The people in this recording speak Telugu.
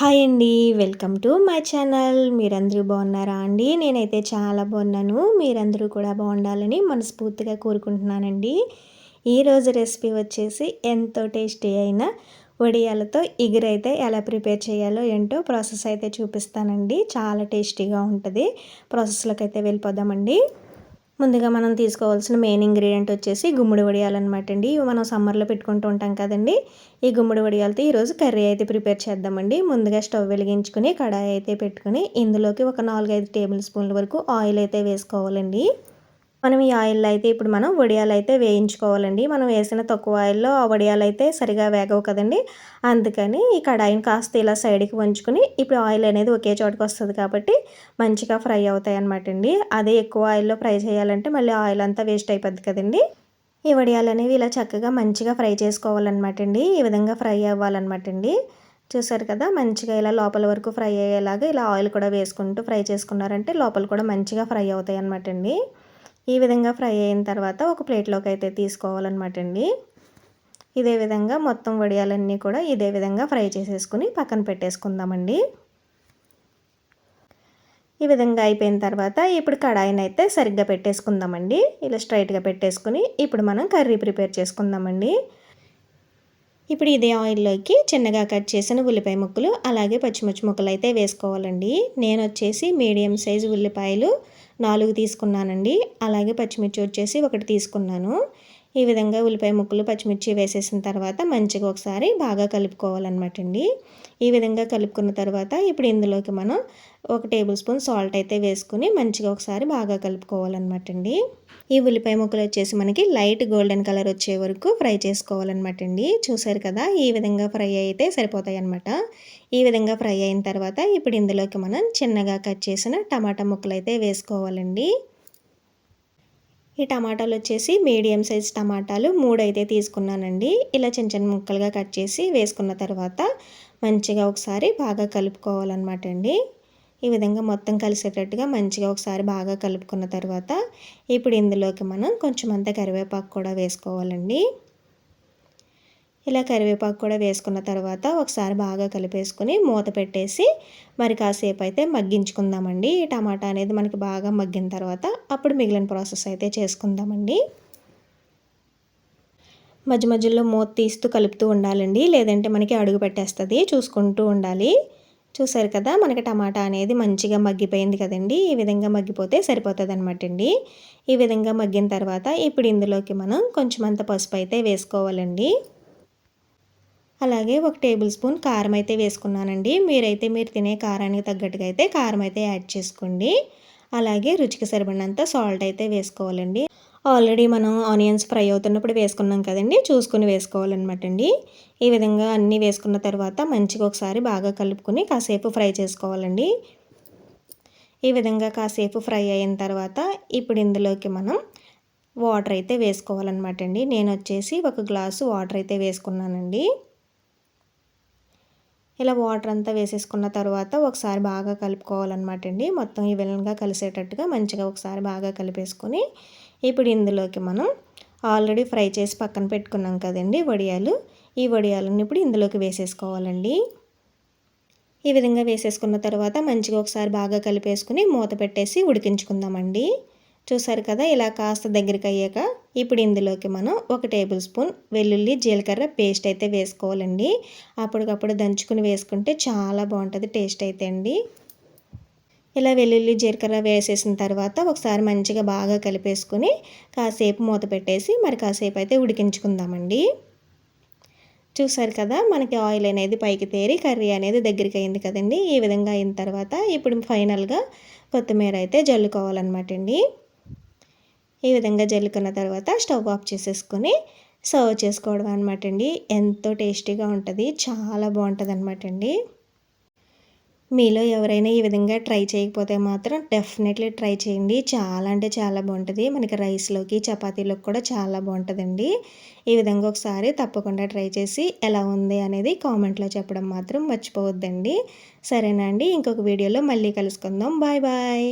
హాయ్ అండి వెల్కమ్ టు మై ఛానల్. మీరందరూ బాగున్నారా అండి? నేనైతే చాలా బాగున్నాను. మీరందరూ కూడా బాగుండాలని మనస్ఫూర్తిగా కోరుకుంటున్నానండి. ఈరోజు రెసిపీ వచ్చేసి ఎంతో టేస్టీ అయిన వడియాలతో ఎగురైతే ఎలా ప్రిపేర్ చేయాలో ఏంటో ప్రాసెస్ అయితే చూపిస్తానండి. చాలా టేస్టీగా ఉంటుంది. ప్రాసెస్లోకి అయితే వెళ్ళిపోదామండి. ముందుగా మనం తీసుకోవాల్సిన మెయిన్ ఇంగ్రీడియంట్ వచ్చేసి గుమ్మడి వడియాలన్నమాట అండి. ఇవి మనం సమ్మర్లో పెట్టుకుంటూ ఉంటాం కదండి. ఈ గుమ్మడి వడియాలతో ఈరోజు కర్రీ అయితే ప్రిపేర్ చేద్దామండి. ముందుగా స్టవ్ వెలిగించుకుని కడాయి అయితే పెట్టుకుని ఇందులోకి ఒక నాలుగైదు టేబుల్ స్పూన్ల వరకు ఆయిల్ అయితే వేసుకోవాలండి. మనం ఈ ఆయిల్లో అయితే ఇప్పుడు మనం వడియాలు అయితే వేయించుకోవాలండి. మనం వేసిన తక్కువ ఆయిల్లో ఆ వడియాలు అయితే సరిగా వేగవు కదండి. అందుకని ఈ కడాయిని కాస్త ఇలా సైడ్కి వంచుకుని ఇప్పుడు ఆయిల్ అనేది ఒకే చోటుకు వస్తుంది కాబట్టి మంచిగా ఫ్రై అవుతాయి అనమాట అండి. అదే ఎక్కువ ఆయిల్లో ఫ్రై చేయాలంటే మళ్ళీ ఆయిల్ అంతా వేస్ట్ అయిపోద్ది కదండి. ఈ వడియాలు అనేవి ఇలా చక్కగా మంచిగా ఫ్రై చేసుకోవాలన్నమాట అండి. ఈ విధంగా ఫ్రై అవ్వాలన్నమాట అండి. చూసారు కదా మంచిగా ఇలా లోపల వరకు ఫ్రై అయ్యేలాగా ఇలా ఆయిల్ కూడా వేసుకుంటూ ఫ్రై చేసుకున్నారంటే లోపల కూడా మంచిగా ఫ్రై అవుతాయి అనమాట అండి. ఈ విధంగా ఫ్రై అయిన తర్వాత ఒక ప్లేట్లోకి అయితే తీసుకోవాలన్నమాట అండి. ఇదే విధంగా మొత్తం వడియాలన్నీ కూడా ఇదే విధంగా ఫ్రై చేసేసుకుని పక్కన పెట్టేసుకుందామండి. ఈ విధంగా అయిపోయిన తర్వాత ఇప్పుడు కడాయిని అయితే సరిగ్గా పెట్టేసుకుందామండి. ఇలా స్ట్రైట్గా పెట్టేసుకుని ఇప్పుడు మనం కర్రీ ప్రిపేర్ చేసుకుందామండి. ఇప్పుడు ఇదే ఆయిల్లోకి చిన్నగా కట్ చేసిన ఉల్లిపాయ ముక్కలు అలాగే పచ్చిమిర్చి ముక్కలు అయితే వేసుకోవాలండి. నేను వచ్చేసి మీడియం సైజు ఉల్లిపాయలు నాలుగు తీసుకున్నానండి. అలాగే పచ్చిమిర్చి వచ్చేసి ఒకటి తీసుకున్నాను. ఈ విధంగా ఉల్లిపాయ ముక్కలు పచ్చిమిర్చి వేసేసిన తర్వాత మంచిగా ఒకసారి బాగా కలుపుకోవాలన్నమాట అండి. ఈ విధంగా కలుపుకున్న తర్వాత ఇప్పుడు ఇందులోకి మనం ఒక టేబుల్ స్పూన్ సాల్ట్ అయితే వేసుకుని మంచిగా ఒకసారి బాగా కలుపుకోవాలన్నమాట అండి. ఈ ఉల్లిపాయ ముక్కలు వచ్చేసి మనకి లైట్ గోల్డెన్ కలర్ వచ్చే వరకు ఫ్రై చేసుకోవాలన్నమాట అండి. చూసారు కదా ఈ విధంగా ఫ్రై అయితే సరిపోతాయి అన్నమాట ఈ విధంగా ఫ్రై అయిన తర్వాత ఇప్పుడు ఇందులోకి మనం చిన్నగా కట్ చేసిన టమాటా ముక్కలు అయితే వేసుకోవాలండి. ఈ టమాటాలు వచ్చేసి మీడియం సైజ్ టమాటాలు మూడు అయితే తీసుకున్నానండి. ఇలా చిన్న చిన్న ముక్కలుగా కట్ చేసి వేసుకున్న తర్వాత మంచిగా ఒకసారి బాగా కలుపుకోవాలన్నమాట అండి. ఈ విధంగా మొత్తం కలిసేటట్టుగా మంచిగా ఒకసారి బాగా కలుపుకున్న తర్వాత ఇప్పుడు ఇందులోకి మనం కొంచెం అంత కరివేపాకు కూడా వేసుకోవాలండి. ఇలా కరివేపాకు కూడా వేసుకున్న తర్వాత ఒకసారి బాగా కలిపేసుకుని మూత పెట్టేసి మరి కాసేపు అయితే మగ్గించుకుందామండి. ఈ టమాటా అనేది మనకి బాగా మగ్గిన తర్వాత అప్పుడు మిగిలిన ప్రాసెస్ అయితే చేసుకుందామండి. మధ్య మధ్యలో మూత తీస్తూ కలుపుతూ ఉండాలండి. లేదంటే మనకి అడుగు పెట్టేస్తుంది. చూసుకుంటూ ఉండాలి. చూసారు కదా మనకి టమాటా అనేది మంచిగా మగ్గిపోయింది కదండి. ఈ విధంగా మగ్గిపోతే సరిపోతుంది అనమాట అండి. ఈ విధంగా మగ్గిన తర్వాత ఇప్పుడు ఇందులోకి మనం కొంచెం అంత పసుపు అయితే వేసుకోవాలండి. అలాగే ఒక టేబుల్ స్పూన్ కారం అయితే వేసుకున్నానండి. మీరైతే మీరు తినే కారానికి తగ్గట్టుగా అయితే కారం అయితే యాడ్ చేసుకోండి. అలాగే రుచికి సరిపడినంత సాల్ట్ అయితే వేసుకోవాలండి. ఆల్రెడీ మనం ఆనియన్స్ ఫ్రై అవుతున్నప్పుడు వేసుకున్నాం కదండి చూసుకుని వేసుకోవాలన్నమాట అండి ఈ విధంగా అన్నీ వేసుకున్న తర్వాత మంచిగా ఒకసారి బాగా కలుపుకొని కాసేపు ఫ్రై చేసుకోవాలండి. ఈ విధంగా కాసేపు ఫ్రై అయిన తర్వాత ఇప్పుడు ఇందులోకి మనం వాటర్ అయితే వేసుకోవాలన్నమాట అండి నేను వచ్చేసి ఒక గ్లాసు వాటర్ అయితే వేసుకున్నానండి. ఇలా వాటర్ అంతా వేసేసుకున్న తర్వాత ఒకసారి బాగా కలుపుకోవాలన్నమాట అండి. మొత్తం ఈ విలన్గా కలిసేటట్టుగా మంచిగా ఒకసారి బాగా కలిపేసుకొని ఇప్పుడు ఇందులోకి మనం ఆల్రెడీ ఫ్రై చేసి పక్కన పెట్టుకున్నాం కదండి వడియాలు. ఈ వడియాలను ఇప్పుడు ఇందులోకి వేసేసుకోవాలండి. ఈ విధంగా వేసేసుకున్న తర్వాత మంచిగా ఒకసారి బాగా కలిపేసుకుని మూత పెట్టేసి ఉడికించుకుందామండి. చూసారు కదా ఇలా కాస్త దగ్గరికి అయ్యాక ఇప్పుడు ఇందులోకి మనం ఒక టేబుల్ స్పూన్ వెల్లుల్లి జీలకర్ర పేస్ట్ అయితే వేసుకోవాలండి. అప్పటికప్పుడు దంచుకుని వేసుకుంటే చాలా బాగుంటుంది టేస్ట్ అయితే అండి. ఇలా వెల్లుల్లి జీలకర్ర వేసేసిన తర్వాత ఒకసారి మంచిగా బాగా కలిపేసుకుని కాసేపు మూత పెట్టేసి మరి కాసేపు అయితే ఉడికించుకుందామండి. చూసారు కదా మనకి ఆయిల్ అనేది పైకి తేరి కర్రీ అనేది దగ్గరికి అయింది కదండి. ఈ విధంగా అయిన తర్వాత ఇప్పుడు ఫైనల్గా కొత్తిమీర అయితే జల్లుకోవాలన్నమాట అండి. ఈ విధంగా జల్లుకున్న తర్వాత స్టవ్ ఆఫ్ చేసేసుకొని సర్వ్ చేసుకోవడం అనమాట అండి. ఎంతో టేస్టీగా ఉంటుంది చాలా బాగుంటుంది అనమాట అండి. మీలో ఎవరైనా ఈ విధంగా ట్రై చేయకపోతే మాత్రం డెఫినెట్లీ ట్రై చేయండి. చాలా అంటే చాలా బాగుంటుంది. మనకి రైస్లోకి చపాతీలోకి కూడా చాలా బాగుంటుందండి. ఈ విధంగా ఒకసారి తప్పకుండా ట్రై చేసి ఎలా ఉంది అనేది కామెంట్లో చెప్పడం మాత్రం మర్చిపోవద్దండి. సరేనా అండి? ఇంకొక వీడియోలో మళ్ళీ కలుసుకుందాం. Bye bye.